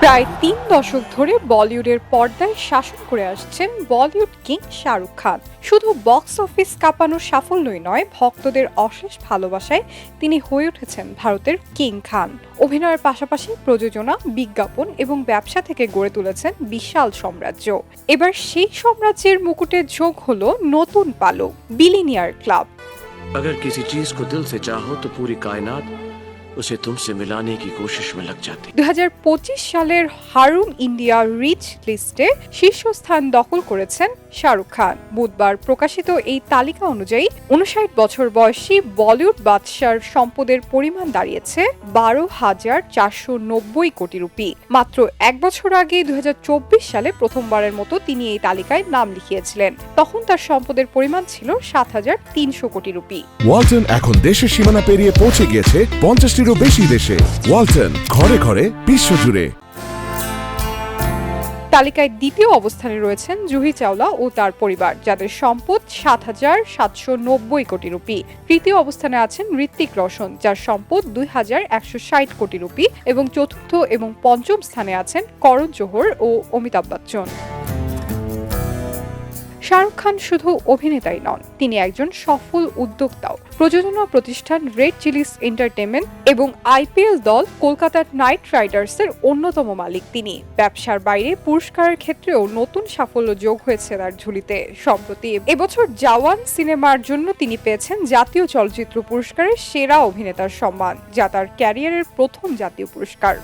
প্রায় তিন দশক ধরে বলিউডের পর্দায় শাসন করে আসছেন বলিউড কিং শাহরুখ খান। শুধু বক্স অফিস কাঁপানোর সাফল্যই নয়, ভক্তদের অশেষ ভালোবাসায় তিনি হয়ে উঠেছেন ভারতের কিং খান। অভিনয়ের পাশাপাশি প্রযোজনা, বিজ্ঞাপন এবং ব্যবসা থেকে গড়ে তুলেছেন বিশাল সাম্রাজ্য। এবার সেই সাম্রাজ্যের মুকুটে যোগ হলো নতুন পালক, বিলিনিয়ার ক্লাব। अगर किसी चीज़ को दिल से चाहो तो पूरी कायनात उसे तुमसे मिलाने की कोशिश में लग जाती দুই সালের হারুন ইন্ডিয়া রিচ লিস্টে শীর্ষস্থান দখল করেছেন শাহরুখ খান বুধবার প্রকাশিত এই তালিকা অনুযায়ী উনষাট বছর বয়সী বলিউড বাদশার সম্পদের পরিমাণ দাঁড়িয়েছে বারো হাজার চারশো নব্বই কোটি রুপি মাত্র এক বছর আগে দুই সালে প্রথমবারের মতো তিনি এই তালিকায় নাম লিখিয়েছিলেন তখন তার সম্পদের পরিমাণ ছিল সাত হাজার তিনশো কোটি রুপি ওয়ালটন এখন দেশের সীমানা পেরিয়ে পৌঁছে গিয়েছে পঞ্চাশটিরও বেশি দেশে। ওয়ালটন, ঘরে ঘরে, বিশ্বজুড়ে। তালিকায় দ্বিতীয় অবস্থানে রয়েছেন জুহি চাওলা ও তার পরিবার, যাদের সম্পদ সাত হাজার সাতশো নব্বই কোটি রুপি। তৃতীয় অবস্থানে আছেন ঋত্বিক রোশন, যার সম্পদ দুই হাজার একশো ষাট কোটি রুপি। এবং চতুর্থ এবং পঞ্চম স্থানে আছেন করণ জোহর ও অমিতাভ বচ্চন। শাহরুখ খান শুধু অভিনেতাই নন, তিনি একজন সফল উদ্যোক্তাও। প্রযোজনা প্রতিষ্ঠান রেড চিলিস এন্টারটেনমেন্ট এবং আইপিএল দল কলকাতার নাইট রাইডার্সের অন্যতম মালিক তিনি। ব্যবসার বাইরে পুরস্কারের ক্ষেত্রেও নতুন সাফল্য যোগ হয়েছে তার ঝুলিতে। সম্প্রতি এবছর জাওয়ান সিনেমার জন্য তিনি পেয়েছেন জাতীয় চলচ্চিত্র পুরস্কারের সেরা অভিনেতার সম্মান, যা তার ক্যারিয়ারের প্রথম জাতীয় পুরস্কার।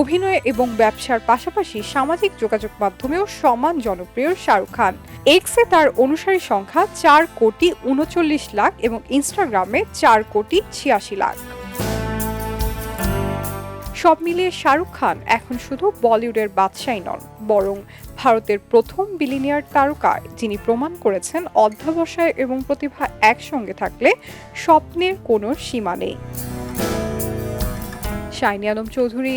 অভিনয় এবং ব্যবসার পাশাপাশি সামাজিক যোগাযোগ মাধ্যমেও সমান জনপ্রিয় শাহরুখ খান। এক্সে তার অনুসারী সংখ্যা চার কোটি উনচল্লিশ লাখ এবং ইনস্টাগ্রামে চার কোটি ছিয়াশি লাখ। সব মিলিয়ে শাহরুখ খান এখন শুধু বলিউডের বাদশাই নন, বরং ভারতের প্রথম বিলিনিয়ার তারকা যিনি প্রমাণ করেছেন অধ্যাবসায় এবং প্রতিভা একসঙ্গে থাকলে স্বপ্নের কোনো সীমা নেই। শাইনি আলম চৌধুরী